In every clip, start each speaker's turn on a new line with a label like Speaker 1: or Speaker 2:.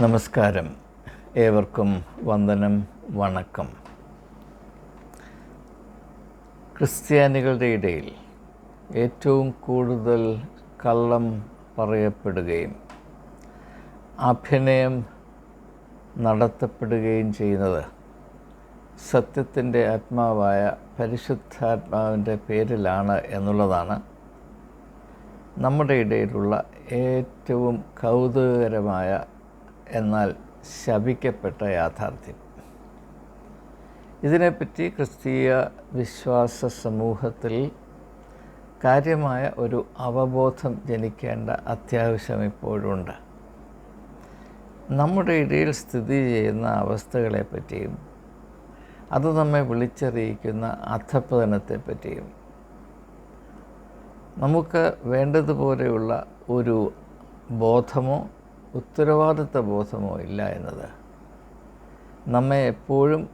Speaker 1: നമസ്കാരം. ഏവർക്കും വന്ദനം വണക്കം. ക്രിസ്ത്യാനികളുടെ ഇടയിൽ ഏറ്റവും കൂടുതൽ കള്ളം പറയപ്പെടുകയും അഭിനയം നടത്തപ്പെടുകയും ചെയ്യുന്നത് സത്യത്തിന്റെ ആത്മാവായ പരിശുദ്ധാത്മാവിന്റെ പേരിലാണ് എന്നുള്ളതാണ് നമ്മുടെ ഇടയിലുള്ള ഏറ്റവും കൗതുകകരമായ എന്നാൽ ശപിക്കപ്പെട്ട യാഥാർത്ഥ്യം. ഇതിനെപ്പറ്റി ക്രിസ്തീയ വിശ്വാസ സമൂഹത്തിൽ കാര്യമായ ഒരു അവബോധം ജനിക്കേണ്ട അത്യാവശ്യം ഇപ്പോഴുണ്ട്. നമ്മുടെ ഇടയിൽ സ്ഥിതി ചെയ്യുന്ന അവസ്ഥകളെപ്പറ്റിയും അത് നമ്മെ വിളിച്ചറിയിക്കുന്ന അധപ്പതനത്തെപ്പറ്റിയും നമുക്ക് വേണ്ടതുപോലെയുള്ള ഒരു ബോധമോ ഉത്തരവാദിത്ത ബോധമോ ഇല്ല എന്നത്. നമ്മെ എപ്പോഴും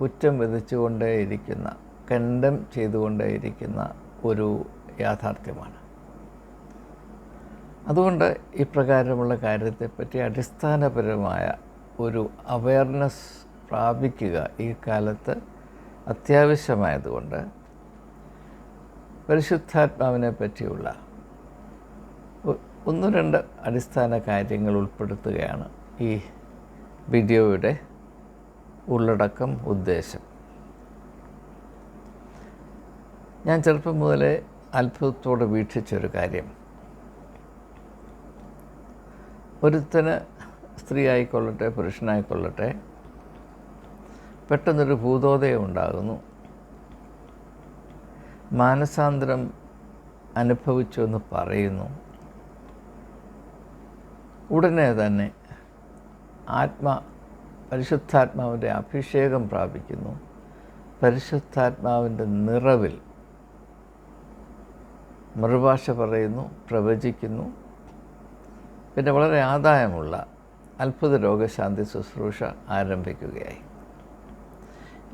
Speaker 1: കുറ്റം വിധിച്ചുകൊണ്ടേയിരിക്കുന്ന കണ്ടം ചെയ്തുകൊണ്ടേയിരിക്കുന്ന ഒരു യാഥാർത്ഥ്യമാണ്. അതുകൊണ്ട് ഇപ്രകാരമുള്ള കാര്യത്തെപ്പറ്റി അടിസ്ഥാനപരമായ ഒരു അവയർനെസ് പ്രാപിക്കുക ഈ കാലത്ത് അത്യാവശ്യമായതുകൊണ്ട് പരിശുദ്ധാത്മാവിനെ പറ്റിയുള്ള ഒന്ന് രണ്ട് അടിസ്ഥാന കാര്യങ്ങൾ ഉൾപ്പെടുത്തുകയാണ് ഈ വീഡിയോയുടെ ഉള്ളടക്കം ഉദ്ദേശം. ഞാൻ ചെറുപ്പം മുതലേ അത്ഭുതത്തോടെ വീക്ഷിച്ചൊരു കാര്യം. ഒരുത്തന് സ്ത്രീ ആയിക്കൊള്ളട്ടെ പുരുഷനായിക്കൊള്ളട്ടെ പെട്ടെന്നൊരു ഭൂതോദയം ഉണ്ടാകുന്നു. മാനസാന്തരം അനുഭവിച്ചു എന്ന് പറയുന്നു. ഉടനെ തന്നെ ആത്മ പരിശുദ്ധാത്മാവിന്റെ അഭിഷേകം പ്രാപിക്കുന്നു. പരിശുദ്ധാത്മാവിന്റെ നിറവിൽ മറുഭാഷ പറയുന്നു പ്രവചിക്കുന്നു. പിന്നെ വളരെ ആദായമുള്ള അത്ഭുത രോഗശാന്തി ശുശ്രൂഷ ആരംഭിക്കുകയായി.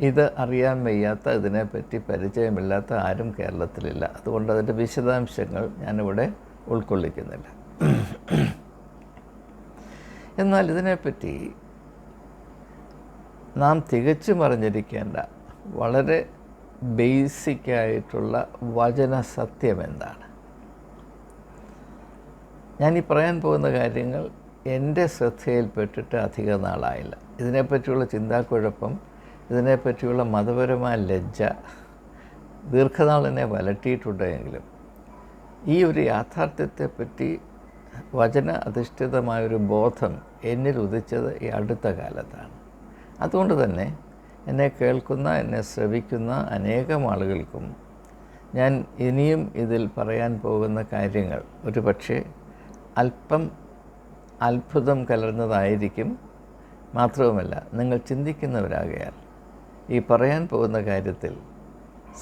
Speaker 1: ഇത് അറിയാൻ വയ്യാത്ത ഇതിനെപ്പറ്റി പരിചയമില്ലാത്ത ആരും കേരളത്തിലില്ല. അതുകൊണ്ട് അതിന്റെ വിശദാംശങ്ങൾ ഞാനിവിടെ ഉൾക്കൊള്ളിക്കുന്നില്ല. എന്നാൽ ഇതിനെപ്പറ്റി നാം തികച്ചും അറിഞ്ഞിരിക്കേണ്ട വളരെ ബേസിക്കായിട്ടുള്ള വചന സത്യം എന്താണ്? ഞാൻ ഈ പറയാൻ പോകുന്ന കാര്യങ്ങൾ എന്റെ ശ്രദ്ധയിൽപ്പെട്ടിട്ട് അധിക നാളായില്ല. ഇതിനെപ്പറ്റിയുള്ള ചിന്താക്കുഴപ്പം ഇതിനെപ്പറ്റിയുള്ള മതപരമായ ലജ്ജ ദീർഘനാൾ എന്നെ വലട്ടിയിട്ടുണ്ടെങ്കിലും ഈ ഒരു യാഥാർത്ഥ്യത്തെപ്പറ്റി വചന അധിഷ്ഠിതമായൊരു ബോധം എന്നിൽ ഉദിച്ചത് ഈ അടുത്ത കാലത്താണ്. അതുകൊണ്ട് തന്നെ എന്നെ കേൾക്കുന്ന എന്നെ ശ്രവിക്കുന്ന അനേകം ആളുകൾക്കും ഞാൻ ഇനിയും ഇതിൽ പറയാൻ പോകുന്ന കാര്യങ്ങൾ ഒരു പക്ഷേ അല്പം അത്ഭുതം കലർന്നതായിരിക്കും. മാത്രവുമല്ല നിങ്ങൾ ചിന്തിക്കുന്നവരാകയാൽ ഈ പറയാൻ പോകുന്ന കാര്യത്തിൽ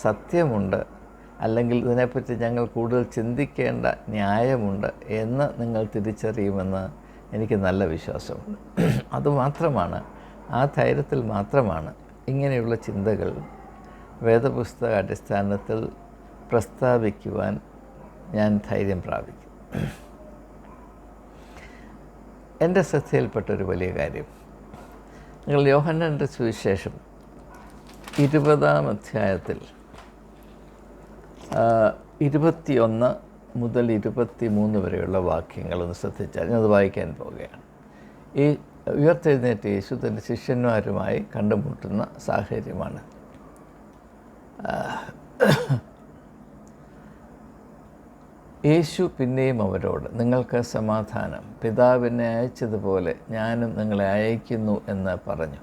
Speaker 1: സത്യമുണ്ട് അല്ലെങ്കിൽ ഇതിനെപ്പറ്റി ഞങ്ങൾ കൂടുതൽ ചിന്തിക്കേണ്ട ന്യായമുണ്ട് എന്ന് നിങ്ങൾ തിരിച്ചറിയുമെന്ന് എനിക്ക് നല്ല വിശ്വാസമുണ്ട് അതുമാത്രമാണ് ആ ധൈര്യത്തിൽ മാത്രമാണ് ഇങ്ങനെയുള്ള ചിന്തകൾ വേദപുസ്തക അടിസ്ഥാനത്തിൽ പ്രസ്താവിക്കുവാൻ ഞാൻ ധൈര്യം പ്രാപിക്കും. എന്റെ ശ്രദ്ധയിൽപ്പെട്ടൊരു വലിയ കാര്യം. നിങ്ങൾ യോഹന്നന്റെ സുവിശേഷം ഇരുപതാം അധ്യായത്തിൽ ഇരുപത്തിയൊന്ന് മുതൽ ഇരുപത്തി മൂന്ന് വരെയുള്ള വാക്യങ്ങളൊന്ന് ശ്രദ്ധിച്ചാൽ ഞാനത് വായിക്കാൻ പോവുകയാണ്. ഈ ഉയർത്തെഴുന്നേറ്റ് യേശു തന്റെ ശിഷ്യന്മാരുമായി കണ്ടുമുട്ടുന്ന സാഹചര്യമാണ്. യേശു പിന്നെയും അവരോട് നിങ്ങൾക്ക് സമാധാനം. പിതാവിനെ അയച്ചതുപോലെ ഞാനും നിങ്ങളെ അയക്കുന്നു എന്ന് പറഞ്ഞു.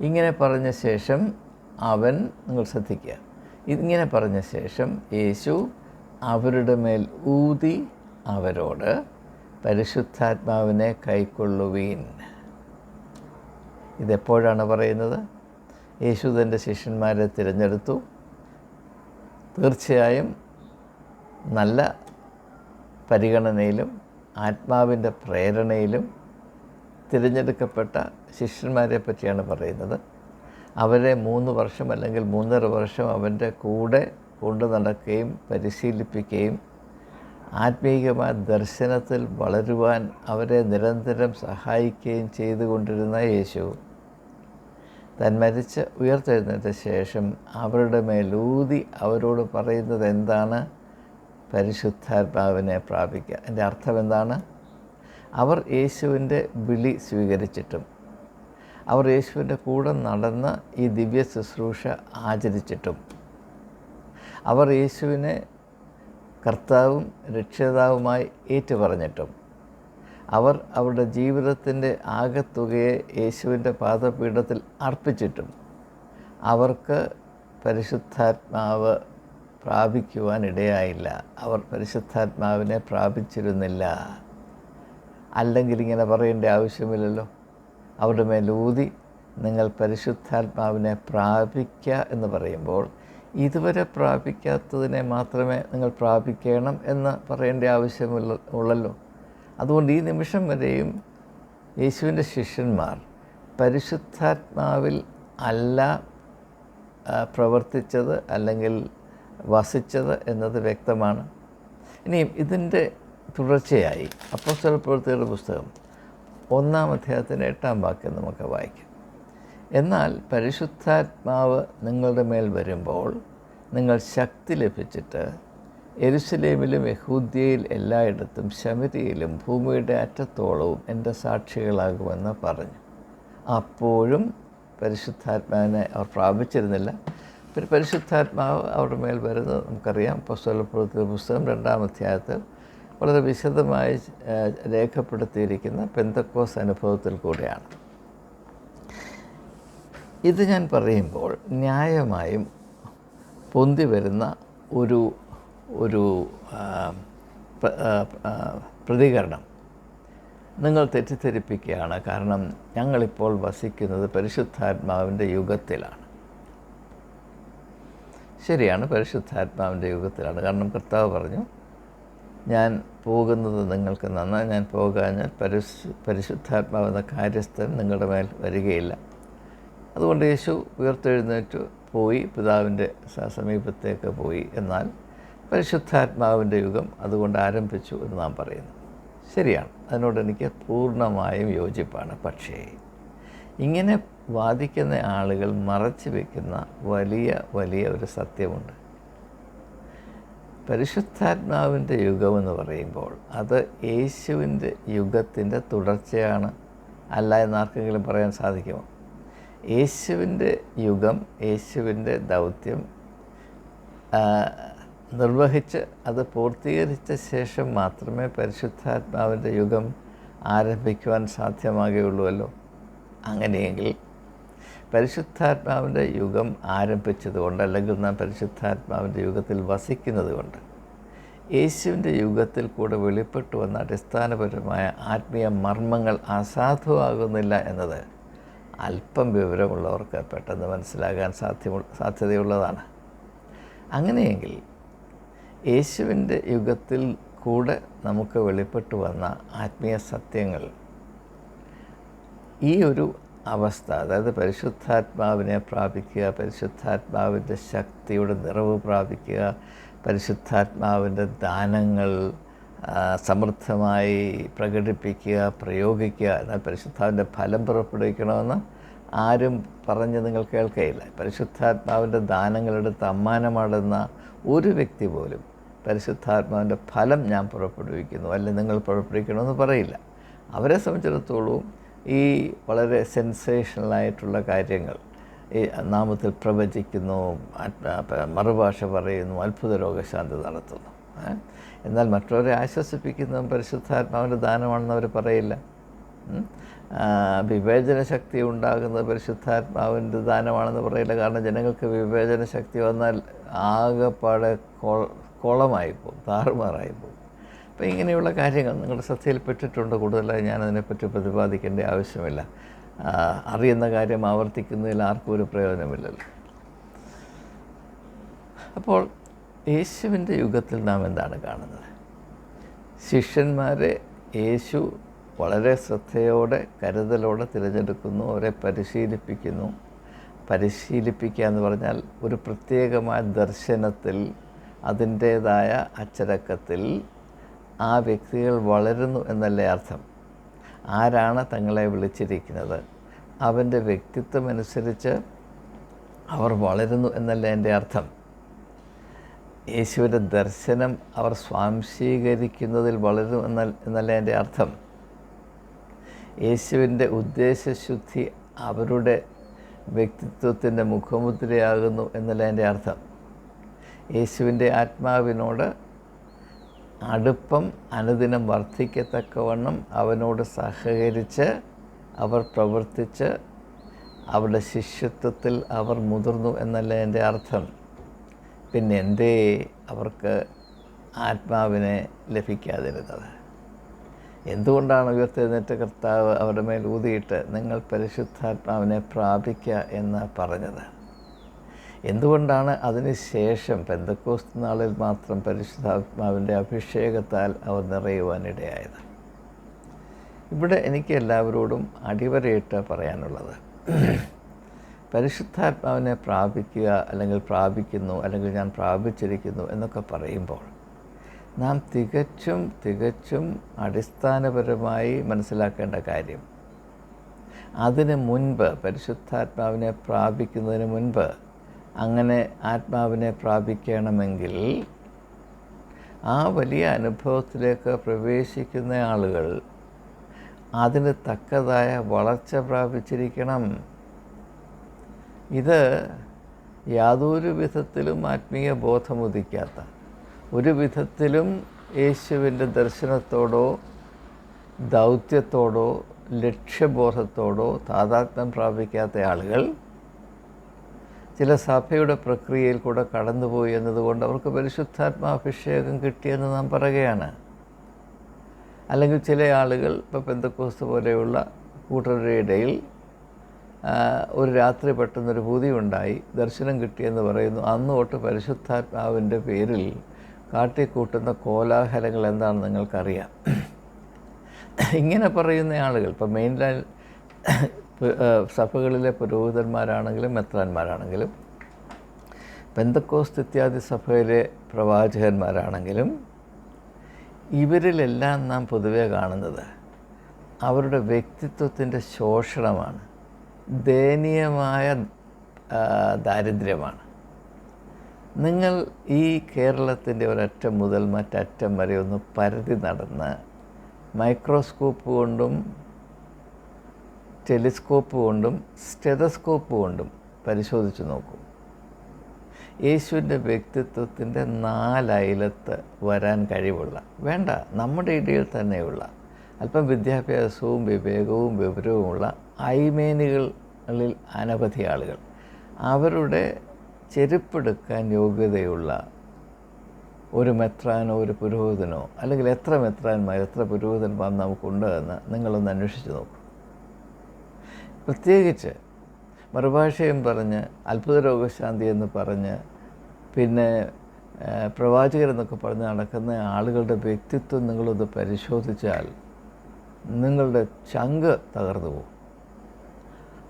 Speaker 1: ഇങ്ങനെ പറഞ്ഞ ശേഷം അവൻ നിങ്ങൾ ശ്രദ്ധിക്കുക ഇങ്ങനെ പറഞ്ഞ ശേഷം യേശു അവരുടെ മേൽ ഊതി അവരോട് പരിശുദ്ധാത്മാവിനെ കൈക്കൊള്ളുവീൻ. ഇതെപ്പോഴാണ് പറയുന്നത്? യേശു തന്റെ ശിഷ്യന്മാരെ തിരഞ്ഞെടുത്തു. തീർച്ചയായും നല്ല പരിഗണനയിലും ആത്മാവിന്റെ പ്രേരണയിലും തിരഞ്ഞെടുക്കപ്പെട്ട ശിഷ്യന്മാരെ പറ്റിയാണ് പറയുന്നത്. അവരെ മൂന്ന് വർഷം അല്ലെങ്കിൽ മൂന്നര വർഷം അവന്റെ കൂടെ കൊണ്ടു നടക്കുകയും പരിശീലിപ്പിക്കുകയും ആത്മീയമായ ദർശനത്തിൽ വളരുവാൻ അവരെ നിരന്തരം സഹായിക്കുകയും ചെയ്തുകൊണ്ടിരുന്ന യേശു താൻ മരിച്ച് ഉയർത്തെഴുന്നേറ്റ ശേഷം അവരുടെ മേലൂതി അവരോട് പറയുന്നത് എന്താണ്? പരിശുദ്ധാത്മാവിനെ പ്രാപിക്കുക. എന്റെ അർത്ഥം എന്താണ്? അവർ യേശുവിന്റെ വിളി സ്വീകരിച്ചിട്ടും അവർ യേശുവിന്റെ കൂടെ നടന്ന് ഈ ദിവ്യ ശുശ്രൂഷ ആചരിച്ചിട്ടും അവർ യേശുവിനെ കർത്താവും രക്ഷിതാവുമായി ഏറ്റുപറഞ്ഞിട്ടും അവർ അവരുടെ ജീവിതത്തിന്റെ ആകത്തുകയെ യേശുവിന്റെ പാദപീഠത്തിൽ അർപ്പിച്ചിട്ടും അവർക്ക് പരിശുദ്ധാത്മാവ് പ്രാപിക്കുവാനിടയായില്ല. അവർ പരിശുദ്ധാത്മാവിനെ പ്രാപിച്ചിരുന്നില്ല. അല്ലെങ്കിൽ ഇങ്ങനെ പറയേണ്ട ആവശ്യമില്ലല്ലോ. അവരുടെ മേലൂതി നിങ്ങൾ പരിശുദ്ധാത്മാവിനെ പ്രാപിക്കുക എന്ന് പറയുമ്പോൾ ഇതുവരെ പ്രാപിക്കാത്തതിനെ മാത്രമേ നിങ്ങൾ പ്രാപിക്കണം എന്ന് പറയേണ്ട ആവശ്യമുള്ള ഉള്ളല്ലോ. അതുകൊണ്ട് ഈ നിമിഷം വരെയും യേശുവിന്റെ ശിഷ്യന്മാർ പരിശുദ്ധാത്മാവിൽ അല്ല പ്രവർത്തിച്ചത് അല്ലെങ്കിൽ വസിച്ചത് എന്നത് വ്യക്തമാണ്. ഇനിയും ഇതിന്റെ തുടർച്ചയായി അപ്പോസ്തല പ്രവൃത്തിയുടെ പുസ്തകം ഒന്നാം അധ്യായത്തിന്റെ എട്ടാം വാക്യം നമുക്ക് വായിക്കാം. എന്നാൽ പരിശുദ്ധാത്മാവ് നിങ്ങളുടെ മേൽ വരുമ്പോൾ നിങ്ങൾ ശക്തി ലഭിച്ചിട്ട് എരുസലേമിലും യഹൂദ്യയിൽ എല്ലായിടത്തും ശമരിയിലും ഭൂമിയുടെ അറ്റത്തോളവും എന്റെ സാക്ഷികളാകുമെന്ന് പറഞ്ഞു. അപ്പോഴും പരിശുദ്ധാത്മാവിനെ അവർ പ്രാപിച്ചിരുന്നില്ല. പിന്നെ പരിശുദ്ധാത്മാവ് അവരുടെ മേൽ വരുന്നത് നമുക്കറിയാം. പുസ്തകപ്രവൃത്തി പുസ്തകം രണ്ടാം അധ്യായത്തിൽ വളരെ വിശദമായി രേഖപ്പെടുത്തിയിരിക്കുന്ന പെന്തക്കോസ് അനുഭവത്തിൽ കൂടെയാണ്. ഇത് ഞാൻ പറയുമ്പോൾ ന്യായമായും പൊന്തി വരുന്ന ഒരു ഒരു പ്രതികരണം. നിങ്ങൾ തെറ്റിദ്ധരിപ്പിക്കുകയാണ് കാരണം ഞങ്ങളിപ്പോൾ വസിക്കുന്നത് പരിശുദ്ധാത്മാവിന്റെ യുഗത്തിലാണ്. ശരിയാണ് പരിശുദ്ധാത്മാവിന്റെ യുഗത്തിലാണ്. കാരണം കർത്താവ് പറഞ്ഞു ഞാൻ പോകുന്നത് നിങ്ങൾക്ക് നന്നായി ഞാൻ പോകാഞ്ഞാൽ പരിശു പരിശുദ്ധാത്മാവെന്ന കാര്യസ്ഥൻ നിങ്ങളുടെ മേൽ വരികയില്ല. അതുകൊണ്ട് യേശു ഉയർത്തെഴുന്നേറ്റ് പോയി പിതാവിന്റെ സമീപത്തേക്ക് പോയി. എന്നാൽ പരിശുദ്ധാത്മാവിന്റെ യുഗം അതുകൊണ്ട് ആരംഭിച്ചു എന്ന് നാം പറയുന്നു. ശരിയാണ്. അതിനോട് എനിക്ക് പൂർണമായും യോജിപ്പാണ്. പക്ഷേ ഇങ്ങനെ വാദിക്കുന്ന ആളുകൾ മറച്ചു വയ്ക്കുന്ന വലിയ വലിയ ഒരു സത്യമുണ്ട്. പരിശുദ്ധാത്മാവിന്റെ യുഗമെന്ന് പറയുമ്പോൾ അത് യേശുവിന്റെ യുഗത്തിന്റെ തുടർച്ചയാണ് അല്ല എന്ന് ആർക്കെങ്കിലും പറയാൻ സാധിക്കുമോ? യേശുവിന്റെ യുഗം യേശുവിന്റെ ദൗത്യം നിർവഹിച്ച് അത് പൂർത്തീകരിച്ച ശേഷം മാത്രമേ പരിശുദ്ധാത്മാവിന്റെ യുഗം ആരംഭിക്കുവാൻ സാധ്യമാകുകയുള്ളൂവല്ലോ. അങ്ങനെയെങ്കിൽ പരിശുദ്ധാത്മാവിന്റെ യുഗം ആരംഭിച്ചതുകൊണ്ട് അല്ലെങ്കിൽ നാം പരിശുദ്ധാത്മാവിന്റെ യുഗത്തിൽ വസിക്കുന്നത് കൊണ്ട് യേശുവിന്റെ യുഗത്തിൽ കൂടെ വെളിപ്പെട്ടു വന്ന അടിസ്ഥാനപരമായ ആത്മീയ മർമ്മങ്ങൾ അസാധുവാകുന്നില്ല എന്നത് അല്പം വിവരമുള്ളവർക്ക് പെട്ടെന്ന് മനസ്സിലാകാൻ സാധ്യമു സാധ്യതയുള്ളതാണ്. അങ്ങനെയെങ്കിൽ യേശുവിന്റെ യുഗത്തിൽ കൂടെ നമുക്ക് വെളിപ്പെട്ടു വന്ന ആത്മീയ സത്യങ്ങൾ ഈ ഒരു അവസ്ഥ. അതായത് പരിശുദ്ധാത്മാവിനെ പ്രാപിക്കുക പരിശുദ്ധാത്മാവിന്റെ ശക്തിയുടെ നിറവ് പ്രാപിക്കുക പരിശുദ്ധാത്മാവിന്റെ ദാനങ്ങൾ സമൃദ്ധമായി പ്രകടിപ്പിക്കുക പ്രയോഗിക്കുക എന്നാൽ പരിശുദ്ധാവിന്റെ ഫലം പുറപ്പെടുവിക്കണമെന്ന് ആരും പറഞ്ഞ് നിങ്ങൾ കേൾക്കുകയില്ല പരിശുദ്ധാത്മാവിന്റെ ദാനങ്ങളുടെ തമ്മാനമാടുന്ന ഒരു വ്യക്തി പോലും പരിശുദ്ധാത്മാവിന്റെ ഫലം ഞാൻ പുറപ്പെടുവിക്കുന്നു അല്ലെങ്കിൽ നിങ്ങൾ പുറപ്പെടുവിക്കണമെന്ന് പറയില്ല. അവരെ സംബന്ധിച്ചിടത്തോളം ഈ വളരെ സെൻസേഷണലായിട്ടുള്ള കാര്യങ്ങൾ. ഈ നാമത്തിൽ പ്രവചിക്കുന്നു മറുഭാഷ പറയുന്നു അത്ഭുത രോഗശാന്തി നടത്തുന്നു. എന്നാൽ മറ്റുള്ളവരെ ആശ്വസിപ്പിക്കുന്നതും പരിശുദ്ധാത്മാവിന്റെ ദാനമാണെന്ന് അവർ പറയില്ല. വിവേചന ശക്തി ഉണ്ടാകുന്നത് പരിശുദ്ധാത്മാവിന്റെ ദാനമാണെന്ന് പറയില്ല. കാരണം ജനങ്ങൾക്ക് വിവേചന ശക്തി വന്നാൽ ആകെപ്പാടെ കൊ- കുളമായിപ്പോകും പോകും താറുമാറായി പോകും അപ്പോൾ ഇങ്ങനെയുള്ള കാര്യങ്ങൾ നിങ്ങളുടെ ശ്രദ്ധയിൽപ്പെട്ടിട്ടുണ്ട്. കൂടുതലായി ഞാനതിനെപ്പറ്റി പ്രതിപാദിക്കേണ്ട ആവശ്യമില്ല. അറിയുന്ന കാര്യം ആവർത്തിക്കുന്നതിൽ ആർക്കും ഒരു പ്രയോജനമില്ലല്ലോ. അപ്പോൾ യേശുവിന്റെ യുഗത്തിൽ നാം എന്താണ് കാണുന്നത്? ശിഷ്യന്മാരെ യേശു വളരെ ശ്രദ്ധയോടെ കരുതലോടെ തിരഞ്ഞെടുക്കുന്നു അവരെ പരിശീലിപ്പിക്കുന്നു. പരിശീലിപ്പിക്കുക എന്ന് പറഞ്ഞാൽ ഒരു പ്രത്യേകമായ ദർശനത്തിൽ അതിന്റേതായ അച്ചടക്കത്തിൽ ആ വ്യക്തികൾ വളരുന്നു എന്നല്ലേ അർത്ഥം? ആരാണ് തങ്ങളെ വിളിച്ചിരിക്കുന്നത്? അവന്റെ വ്യക്തിത്വം അനുസരിച്ച് അവർ വളരുന്നു എന്നല്ലേ എന്റെ അർത്ഥം? യേശുവിന്റെ ദർശനം അവർ സ്വാംശീകരിക്കുന്നതിൽ വളരും എന്ന എന്നല്ല എന്റെ അർത്ഥം? യേശുവിന്റെ ഉദ്ദേശശുദ്ധി അവരുടെ വ്യക്തിത്വത്തിന്റെ മുഖമുദ്രയാകുന്നു എന്നല്ലേ എന്റെ അർത്ഥം? യേശുവിന്റെ ആത്മാവിനോട് അടുപ്പം അനുദിനം വർദ്ധിക്കത്തക്കവണ്ണം അവനോട് സഹകരിച്ച് അവർ പ്രവർത്തിച്ച് അവരുടെ ശിഷ്യത്വത്തിൽ അവർ മുതിർന്നു എന്നല്ല എന്റെ അർത്ഥം? പിന്നെ എന്തേ അവർക്ക് ആത്മാവിനെ ലഭിക്കാതിരുന്നത്? എന്തുകൊണ്ടാണ് ഉയർത്തെഴുന്നേറ്റ കർത്താവ് അവരുടെ മേൽ ഊതിയിട്ട് നിങ്ങൾ പരിശുദ്ധാത്മാവിനെ പ്രാപിക്കുക എന്ന് പറഞ്ഞത്? എന്തുകൊണ്ടാണ് അതിന് ശേഷം പെന്തക്കോസ്ത് നാളിൽ മാത്രം പരിശുദ്ധാത്മാവിന്റെ അഭിഷേകത്താൽ അവർ നിറയുവാനിടയായത് ഇവിടെ എനിക്ക് എല്ലാവരോടും അടിവരയിട്ട് പറയാനുള്ളത് പരിശുദ്ധാത്മാവിനെ പ്രാപിക്കുക അല്ലെങ്കിൽ പ്രാപിക്കുന്നു അല്ലെങ്കിൽ ഞാൻ പ്രാപിച്ചിരിക്കുന്നു എന്നൊക്കെ പറയുമ്പോൾ നാം തികച്ചും തികച്ചും അടിസ്ഥാനപരമായി മനസ്സിലാക്കേണ്ട കാര്യം അതിന് മുൻപ് പരിശുദ്ധാത്മാവിനെ പ്രാപിക്കുന്നതിന് മുൻപ് അങ്ങനെ ആത്മാവിനെ പ്രാപിക്കണമെങ്കിൽ ആ വലിയ അനുഭവത്തിലേക്ക് പ്രവേശിക്കുന്ന ആളുകൾ അതിന് തക്കതായ വളർച്ച പ്രാപിച്ചിരിക്കണം. ഇത് യാതൊരു വിധത്തിലും ആത്മീയ ബോധമുദിക്കാത്ത ഒരു വിധത്തിലും യേശുവിന്റെ ദർശനത്തോടോ ദൗത്യത്തോടോ ലക്ഷ്യബോധത്തോടോ താതാത്മ്യം പ്രാപിക്കാത്ത ആളുകൾ ചില സഭയുടെ പ്രക്രിയയിൽ കൂടെ കടന്നുപോയി എന്നതുകൊണ്ട് അവർക്ക് പരിശുദ്ധാത്മാഭിഷേകം കിട്ടിയെന്ന് നാം പറയുകയാണ്. അല്ലെങ്കിൽ ചില ആളുകൾ ഇപ്പോൾ പെന്തക്കോസ് പോലെയുള്ള കൂട്ടരുടെ ഇടയിൽ ഒരു രാത്രി പെട്ടെന്നൊരു ഭൂതി ഉണ്ടായി ദർശനം കിട്ടിയെന്ന് പറയുന്നു. അന്ന് തൊട്ട് പരിശുദ്ധാത്മാവിന്റെ പേരിൽ കാട്ടിക്കൂട്ടുന്ന കോലാഹലങ്ങൾ എന്താണെന്ന് നിങ്ങൾക്കറിയാം. ഇങ്ങനെ പറയുന്ന ആളുകൾ ഇപ്പോൾ മെയിൻലൈൻ സഭകളിലെ പുരോഹിതന്മാരാണെങ്കിലും മെത്രാന്മാരാണെങ്കിലും പെന്തക്കോസ്ത് ഇത്യാദി സഭയിലെ പ്രവാചകന്മാരാണെങ്കിലും ഇവരിലെല്ലാം നാം പൊതുവേ കാണുന്നത് അവരുടെ വ്യക്തിത്വത്തിന്റെ ശോഷണമാണ് ദയനീയമായ ദാരിദ്ര്യമാണ്. നിങ്ങൾ ഈ കേരളത്തിന്റെ ഒരറ്റം മുതൽ മറ്ററ്റം വരെ ഒന്ന് പരതി നടന്ന് മൈക്രോസ്കോപ്പ് കൊണ്ടും ടെലിസ്കോപ്പ് കൊണ്ടും സ്റ്റെതസ്കോപ്പ് കൊണ്ടും പരിശോധിച്ച് നോക്കൂ. യേശുവിന്റെ വ്യക്തിത്വത്തിന്റെ നാലയലത്ത് വരാൻ കഴിവുള്ള വേണ്ട നമ്മുടെ ഇടയിൽ തന്നെയുള്ള അല്പം വിദ്യാഭ്യാസവും വിവേകവും വിവരവുമുള്ള ഐമേനുകളിൽ അനവധി ആളുകൾ. അവരുടെ ചെരുപ്പെടുക്കാൻ യോഗ്യതയുള്ള ഒരു മെത്രാനോ ഒരു പുരോഹിതനോ അല്ലെങ്കിൽ എത്ര മെത്രാന്മാർ എത്ര പുരോഹിതന്മാർ നമുക്കുണ്ട് എന്ന് നിങ്ങളൊന്ന് അന്വേഷിച്ച് നോക്കൂ. പ്രത്യേകിച്ച് മറുഭാഷയും പറഞ്ഞ് അത്ഭുത രോഗശാന്തി എന്ന് പറഞ്ഞ് പിന്നെ പ്രവാചകരെന്നൊക്കെ പറഞ്ഞ് നടക്കുന്ന ആളുകളുടെ വ്യക്തിത്വം നിങ്ങളൊന്ന് പരിശോധിച്ചാൽ നിങ്ങളുടെ ചങ്ക് തകർന്നു പോകും.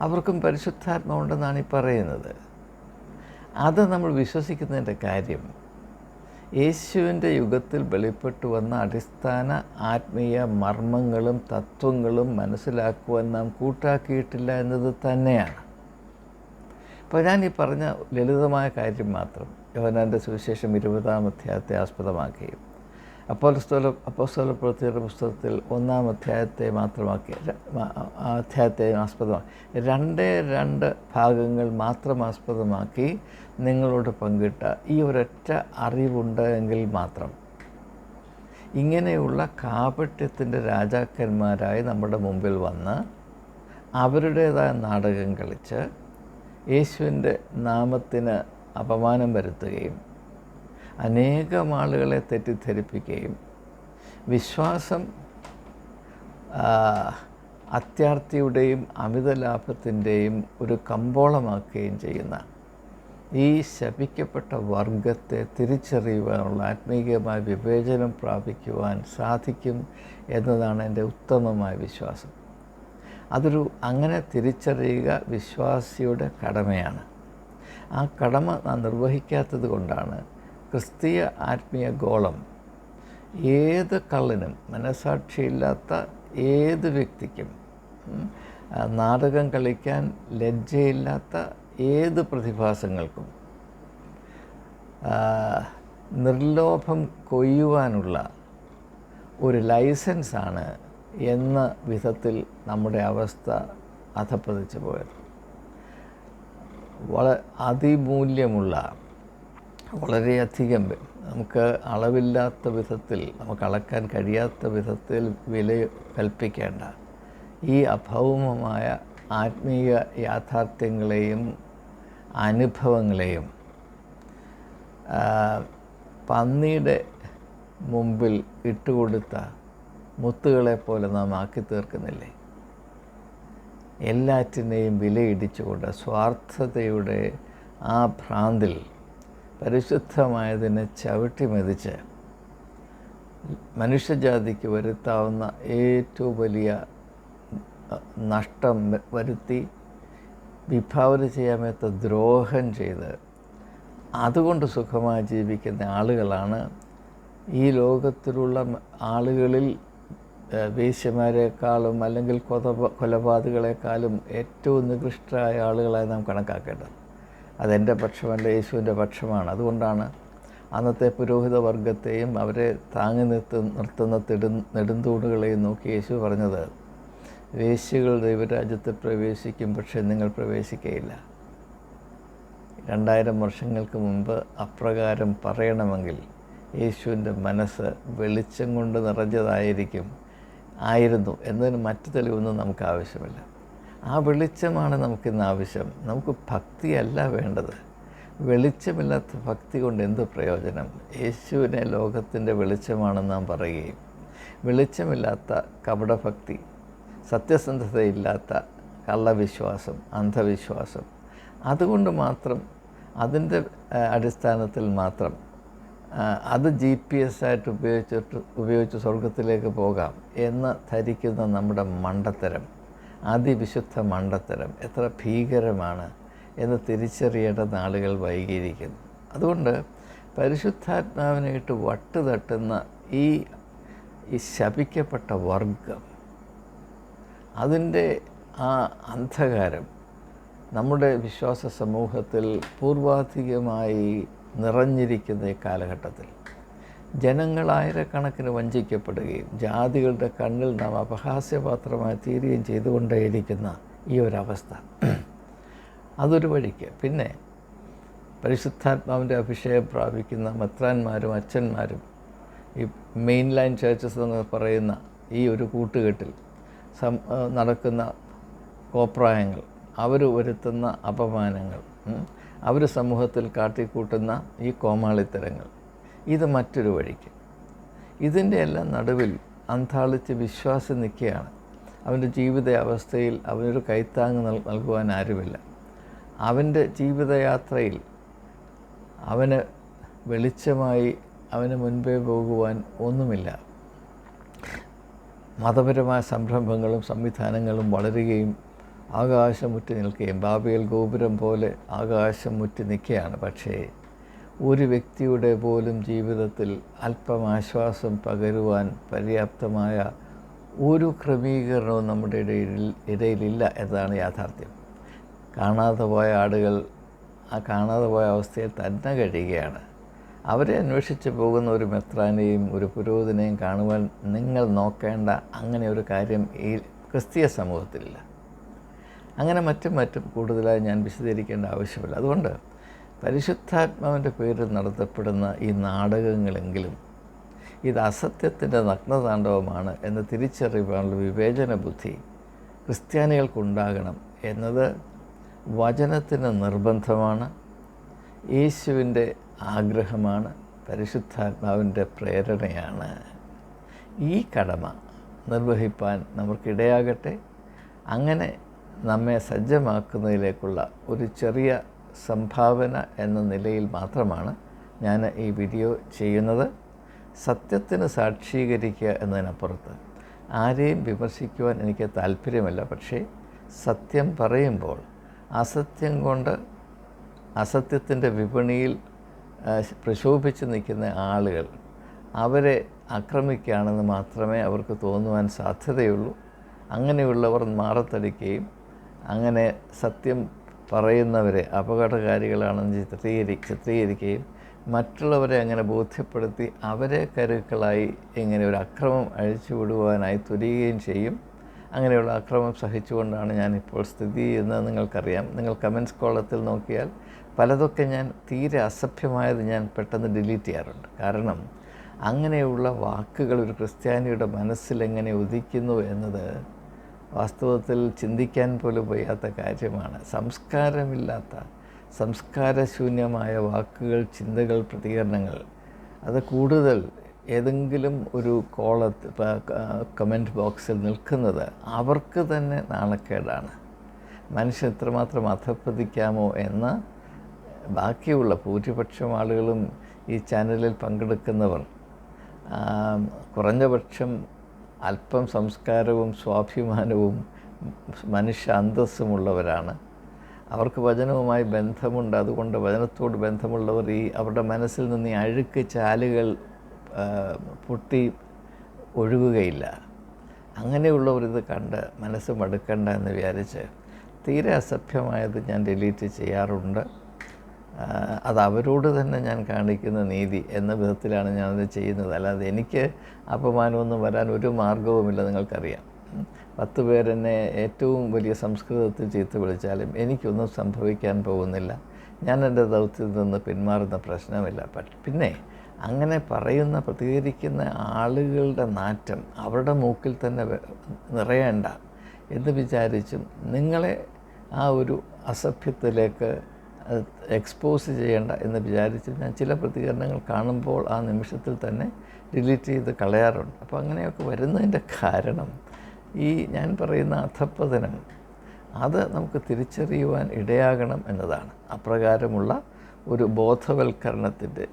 Speaker 1: അവർക്കും പരിശുദ്ധാത്മാവുണ്ടെന്നാണ് ഈ പറയുന്നത്. അത് നമ്മൾ വിശ്വസിക്കുന്നതിന്റെ കാര്യം യേശുവിന്റെ യുഗത്തിൽ വെളിപ്പെട്ടു വന്ന അടിസ്ഥാന ആത്മീയ മർമ്മങ്ങളും തത്വങ്ങളും മനസ്സിലാക്കുവാൻ നാം കൂട്ടാക്കിയിട്ടില്ല എന്നത് തന്നെയാണ്. അപ്പോൾ ഞാൻ ഈ പറഞ്ഞ ലളിതമായ കാര്യം മാത്രം യോഹനാന്റെ സുവിശേഷം ഇരുപതാം അധ്യായത്തെ ആസ്പദമാക്കുകയും അപ്പോസ്തോല അപ്പോസ്തോല പ്രവൃത്തിയുടെ പുസ്തകത്തിൽ ഒന്നാം അധ്യായത്തെ മാത്രമാക്കി അധ്യായത്തെ ആസ്പദമാക്കി. രണ്ടേ രണ്ട് ഭാഗങ്ങൾ മാത്രം ആസ്പദമാക്കി നിങ്ങളോട് പങ്കിട്ട ഈ ഒരൊറ്റ അറിവുണ്ട് എങ്കിൽ മാത്രം. ഇങ്ങനെയുള്ള കാപട്യത്തിന്റെ രാജാക്കന്മാരായി നമ്മുടെ മുമ്പിൽ വന്ന് അവരുടേതായ നാടകം കളിച്ച് യേശുവിന്റെ നാമത്തിന് അപമാനം വരുത്തുകയും അനേകം ആളുകളെ തെറ്റിദ്ധരിപ്പിക്കുകയും വിശ്വാസം അത്യാർത്ഥിയുടെയും അമിത ലാഭത്തിന്റെയും ഒരു കമ്പോളമാക്കുകയും ചെയ്യുന്ന ഈ ശപിക്കപ്പെട്ട വർഗത്തെ തിരിച്ചറിയുവാനുള്ള ആത്മീയമായ വിവേചനം പ്രാപിക്കുവാൻ സാധിക്കും എന്നതാണ് എന്റെ ഉത്തമമായ വിശ്വാസം. അതൊരു അങ്ങനെ തിരിച്ചറിയുക വിശ്വാസിയുടെ കടമയാണ്. ആ കടമ നാം നിർവഹിക്കാത്തത് കൊണ്ടാണ് ക്രിസ്തീയ ആത്മീയ ഗോളം ഏത് കള്ളനും മനസാക്ഷിയില്ലാത്ത ഏത് വ്യക്തിക്കും നാടകം കളിക്കാൻ ലജ്ജയില്ലാത്ത ഏത് പ്രതിഭാസങ്ങൾക്കും നിർലോഭം കൊയ്യുവാനുള്ള ഒരു ലൈസൻസാണ് എന്ന വിധത്തിൽ നമ്മുടെ അവസ്ഥ അധപ്പതിച്ചു പോയത്. വളരെ അതിമൂല്യമുള്ള വളരെയധികം നമുക്ക് അളവില്ലാത്ത വിധത്തിൽ നമുക്ക് അളക്കാൻ കഴിയാത്ത വിധത്തിൽ വില കൽപ്പിക്കേണ്ട ഈ അഭൗമമായ ആത്മീയ യാഥാർത്ഥ്യങ്ങളെയും അനുഭവങ്ങളെയും പന്നിയുടെ മുമ്പിൽ ഇട്ടുകൊടുത്ത മുത്തുകളെ പോലെ നാം ആക്കി തീർക്കുന്നില്ലേ? എല്ലാറ്റിനെയും വിലയിടിച്ചുകൊണ്ട് സ്വാർത്ഥതയുടെ ആ ഭ്രാന്തിൽ പരിശുദ്ധമായതിനെ ചവിട്ടി മെതിച്ച് മനുഷ്യജാതിക്ക് വരുത്താവുന്ന ഏറ്റവും വലിയ നഷ്ടം വരുത്തി വിഭാവന ചെയ്യാമേത്ത ദ്രോഹം ചെയ്ത് അതുകൊണ്ട് സുഖമായി ജീവിക്കുന്ന ആളുകളാണ് ഈ ലോകത്തിലുള്ള ആളുകളിൽ വേശ്യമാരെക്കാളും അല്ലെങ്കിൽ കൊതപ കൊലപാതകളെക്കാളും ഏറ്റവും നികൃഷ്ടരായ ആളുകളായി നാം കണക്കാക്കേണ്ടത്. അതെന്റെ പക്ഷമല്ല യേശുവിന്റെ പക്ഷമാണ്. അതുകൊണ്ടാണ് അന്നത്തെ പുരോഹിത വർഗത്തെയും അവരെ താങ്ങി നിർത്തു നിർത്തുന്ന തെടു നെടുന്തൂണുകളെയും നോക്കി യേശു പറഞ്ഞത് വേശ്യകൾ ദൈവരാജ്യത്ത് പ്രവേശിക്കും പക്ഷേ നിങ്ങൾ പ്രവേശിക്കയില്ല. രണ്ടായിരം വർഷങ്ങൾക്ക് മുമ്പ് അപ്രകാരം പറയണമെങ്കിൽ യേശുവിന്റെ മനസ്സ് വെളിച്ചം കൊണ്ട് നിറഞ്ഞതായിരിക്കും ആയിരുന്നു. എന്നതിന് മറ്റു തെളിവൊന്നും നമുക്ക് ആവശ്യമില്ല. ആ വെളിച്ചമാണ് നമുക്കിന്ന് ആവശ്യം. നമുക്ക് ഭക്തിയല്ല വേണ്ടത്. വെളിച്ചമില്ലാത്ത ഭക്തി കൊണ്ട് എന്ത് പ്രയോജനം? യേശുവിനെ ലോകത്തിന്റെ വെളിച്ചമാണെന്ന് നാം പറയുകയും വെളിച്ചമില്ലാത്ത കപടഭക്തി സത്യസന്ധതയില്ലാത്ത കള്ളവിശ്വാസം അന്ധവിശ്വാസം അതുകൊണ്ട് മാത്രം അതിന്റെ അടിസ്ഥാനത്തിൽ മാത്രം അത് ജി പി എസ് ആയിട്ട് ഉപയോഗിച്ചിട്ട് ഉപയോഗിച്ച് സ്വർഗത്തിലേക്ക് പോകാം എന്ന് ധരിക്കുന്ന നമ്മുടെ മണ്ടത്തരം. അതിവിശുദ്ധ മണ്ടത്തരം എത്ര ഭീകരമാണ് എന്ന് തിരിച്ചറിയേണ്ട നാളുകൾ വൈകിയിരിക്കുന്നു. അതുകൊണ്ട് പരിശുദ്ധാത്മാവിനായിട്ട് വട്ട് തട്ടുന്ന ഈ ഈ ശപിക്കപ്പെട്ട വർഗം അതിന്റെ ആ അന്ധകാരം നമ്മുടെ വിശ്വാസ സമൂഹത്തിൽ പൂർവാധികമായി നിറഞ്ഞിരിക്കുന്ന ഈ കാലഘട്ടത്തിൽ ജനങ്ങൾ ആയിരക്കണക്കിന് വഞ്ചിക്കപ്പെടുകയും ജാതികളുടെ കണ്ണിൽ നാം അപഹാസ്യപാത്രമായി തീരുകയും ചെയ്തുകൊണ്ടേയിരിക്കുന്ന ഈ ഒരവസ്ഥ. അതൊരു വഴിക്ക്. പിന്നെ പരിശുദ്ധാത്മാവിന്റെ അഭിഷേകം പ്രാപിക്കുന്ന മെത്രാന്മാരും അച്ഛന്മാരും ഈ മെയിൻ ലൈൻ ചേർച്ചസ് എന്ന് പറയുന്ന ഈ ഒരു കൂട്ടുകെട്ടിൽ സം നടക്കുന്ന കോപ്രായങ്ങൾ അവർ വരുത്തുന്ന അപമാനങ്ങൾ അവർ സമൂഹത്തിൽ കാട്ടിക്കൂട്ടുന്ന ഈ കോമാളിത്തരങ്ങൾ ഇത് മറ്റൊരു വഴിക്ക്. ഇതിന്റെ എല്ലാം നടുവിൽ അന്താളിച്ച് വിശ്വാസം നിൽക്കുകയാണ്. അവന്റെ ജീവിത അവസ്ഥയിൽ അവനൊരു കൈത്താങ് നൽ നൽകുവാൻ ആരുമില്ല. അവന്റെ ജീവിതയാത്രയിൽ അവന് വെളിച്ചമായി അവന് മുൻപേ പോകുവാൻ ഒന്നുമില്ല. മതപരമായ സംരംഭങ്ങളും സംവിധാനങ്ങളും വളരുകയും ആകാശം മുറ്റി നിൽക്കുകയും ബാബിയൽ ഗോപുരം പോലെ ആകാശം മുറ്റി നിൽക്കുകയാണ്. പക്ഷേ ഒരു വ്യക്തിയുടെ പോലും ജീവിതത്തിൽ അല്പം ആശ്വാസം പകരുവാൻ പര്യാപ്തമായ ഒരു ക്രമീകരണവും നമ്മുടെ ഇടയിൽ ഇടയിലില്ല എന്നതാണ് യാഥാർത്ഥ്യം. കാണാതെ പോയ ആടുകൾ ആ കാണാതെ പോയ അവസ്ഥയിൽ തന്നെ കഴിയുകയാണ്. അവരെ അന്വേഷിച്ച് പോകുന്ന ഒരു മെത്രാനെയും ഒരു പുരോഹിതനെയും കാണുവാൻ നിങ്ങൾ നോക്കേണ്ട അങ്ങനെ ഒരു കാര്യം ഈ ക്രിസ്തീയ സമൂഹത്തിലില്ല. അങ്ങനെ മറ്റും മറ്റും കൂടുതലായി ഞാൻ വിശദീകരിക്കേണ്ട ആവശ്യമില്ല. അതുകൊണ്ട് പരിശുദ്ധാത്മാവിന്റെ പേരിൽ നടത്തപ്പെടുന്ന ഈ നാടകങ്ങളെങ്കിലും ഇത് അസത്യത്തിന്റെ നഗ്നതാണ്ഡവമാണ് എന്ന് തിരിച്ചറിയാനുള്ള വിവേചന ബുദ്ധി ക്രിസ്ത്യാനികൾക്കുണ്ടാകണം എന്നത് വചനത്തിന് നിർബന്ധമാണ്. യേശുവിന്റെ ആഗ്രഹമാണ് പരിശുദ്ധാത്മാവിന്റെ പ്രേരണയാണ്. ഈ കടമ നിർവഹിപ്പാൻ നമുക്കിടയാകട്ടെ. അങ്ങനെ നമ്മെ സജ്ജമാക്കുന്നതിലേക്കുള്ള ഒരു ചെറിയ സംഭാവന എന്ന നിലയിൽ മാത്രമാണ് ഞാൻ ഈ വീഡിയോ ചെയ്യുന്നത്. സത്യത്തിന് സാക്ഷീകരിക്കുക എന്നതിനപ്പുറത്ത് ആരെയും വിമർശിക്കുവാൻ എനിക്ക് താല്പര്യമില്ല. പക്ഷേ സത്യം പറയുമ്പോൾ അസത്യം കൊണ്ട് അസത്യത്തിന്റെ വിപണിയിൽ പ്രശോഭിച്ച് നിൽക്കുന്ന ആളുകൾ അവരെ ആക്രമിക്കുകയാണെന്ന് മാത്രമേ അവർക്ക് തോന്നുവാൻ സാധ്യതയുള്ളൂ. അങ്ങനെയുള്ളവർ മാറത്തടിക്കുകയും അങ്ങനെ സത്യം പറയുന്നവരെ അപകടകാരികളാണെന്ന് ചിത്രീകരി ചിത്രീകരിക്കുകയും മറ്റുള്ളവരെ അങ്ങനെ ബോധ്യപ്പെടുത്തി അവരെ കരുക്കളായി ഇങ്ങനെ ഒരു അക്രമം അഴിച്ചുവിടുവാനായി തുരിയുകയും ചെയ്യും. അങ്ങനെയുള്ള അക്രമം സഹിച്ചുകൊണ്ടാണ് ഞാനിപ്പോൾ സ്ഥിതി ചെയ്യുന്നത് നിങ്ങൾക്കറിയാം. നിങ്ങൾ കമൻസ് കോളത്തിൽ നോക്കിയാൽ പലതൊക്കെ ഞാൻ തീരെ അസഭ്യമായത് ഞാൻ പെട്ടെന്ന് ഡിലീറ്റ് ചെയ്യാറുണ്ട്. കാരണം അങ്ങനെയുള്ള വാക്കുകൾ ഒരു ക്രിസ്ത്യാനിയുടെ മനസ്സിൽ എങ്ങനെ ഉദിക്കുന്നു എന്നത് വാസ്തവത്തിൽ ചിന്തിക്കാൻ പോലും വയ്യാത്ത കാര്യമാണ്. സംസ്കാരമില്ലാത്ത സംസ്കാരശൂന്യമായ വാക്കുകൾ ചിന്തകൾ പ്രതികരണങ്ങൾ. അത് കൂടുതൽ ഏതെങ്കിലും ഒരു കോളത്ത് കമന്റ് ബോക്സിൽ നിൽക്കുന്നത് അവർക്ക് തന്നെ നാണക്കേടാണ്. മനുഷ്യൻ എത്രമാത്രം അധപ്പതിക്കാമോ എന്ന് ബാക്കിയുള്ള ഭൂരിപക്ഷം ആളുകളും ഈ ചാനലിൽ പങ്കെടുക്കുന്നവർ കുറഞ്ഞപക്ഷം അല്പം സംസ്കാരവും സ്വാഭിമാനവും മനുഷ്യ അന്തസ്സുമുള്ളവരാണ്. അവർക്ക് വചനവുമായി ബന്ധമുണ്ട്. അതുകൊണ്ട് വചനത്തോട് ബന്ധമുള്ളവർ ഈ അവരുടെ മനസ്സിൽ നിന്ന് ഈ അഴുക്ക് ചാലുകൾ പൊട്ടി ഒഴുകുകയില്ല. അങ്ങനെയുള്ളവർ ഇത് കണ്ട് മനസ്സ് മടുക്കണ്ട എന്ന് വിചാരിച്ച് തീരെ അസഭ്യമായത് ഞാൻ ഡിലീറ്റ് ചെയ്യാറുണ്ട്. അത് അവരോട് തന്നെ ഞാൻ കാണിക്കുന്ന നീതി എന്ന വിധത്തിലാണ് ഞാനത് ചെയ്യുന്നത്. അല്ലാതെ എനിക്ക് അപമാനമൊന്നും വരാൻ ഒരു മാർഗവുമില്ല നിങ്ങൾക്കറിയാം. പത്ത് പേരെന്നെ ഏറ്റവും വലിയ സംസ്കൃതത്തിൽ ചീത്ത വിളിച്ചാലും എനിക്കൊന്നും സംഭവിക്കാൻ പോകുന്നില്ല. ഞാൻ എന്റെ ദൗത്യത്തിൽ നിന്ന് പിന്മാറുന്ന പ്രശ്നമില്ല. പിന്നെ അങ്ങനെ പറയുന്ന പ്രതികരിക്കുന്ന ആളുകളുടെ നാറ്റം അവരുടെ മൂക്കിൽ തന്നെ നിറയേണ്ട എന്ന് വിചാരിച്ചും നിങ്ങളെ ആ ഒരു അസഭ്യത്തിലേക്ക് എക്സ്പോസ് ചെയ്യേണ്ട എന്ന് വിചാരിച്ച് ഞാൻ ചില പ്രതികരണങ്ങൾ കാണുമ്പോൾ ആ നിമിഷത്തിൽ തന്നെ ഡിലീറ്റ് ചെയ്ത് കളയാറുണ്ട്. അപ്പോൾ അങ്ങനെയൊക്കെ വരുന്നതിന്റെ കാരണം ഈ ഞാൻ പറയുന്ന അധപ്പതനം അത് നമുക്ക് തിരിച്ചറിയുവാൻ ഇടയാകണം എന്നതാണ്. അപ്രകാരമുള്ള ഒരു ബോധവൽക്കരണത്തിന്റെ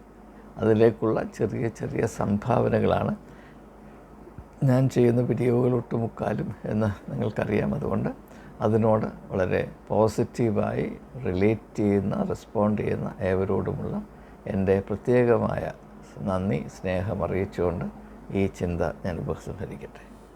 Speaker 1: അതിലേക്കുള്ള ചെറിയ ചെറിയ സംഭാവനകളാണ് ഞാൻ ചെയ്യുന്ന വീഡിയോകൾ ഒട്ടുമുക്കാലും എന്ന് നിങ്ങൾക്കറിയാം. അതുകൊണ്ട് അതിനോട് വളരെ പോസിറ്റീവായി റിലേറ്റ് ചെയ്യുന്ന റെസ്പോണ്ട് ചെയ്യുന്ന ഏവരോടുമുള്ള എന്റെ പ്രത്യേകമായ നന്ദി സ്നേഹം അറിയിച്ചുകൊണ്ട് ഈ ചിന്ത ഞാൻ ഉപസംഹരിക്കട്ടെ.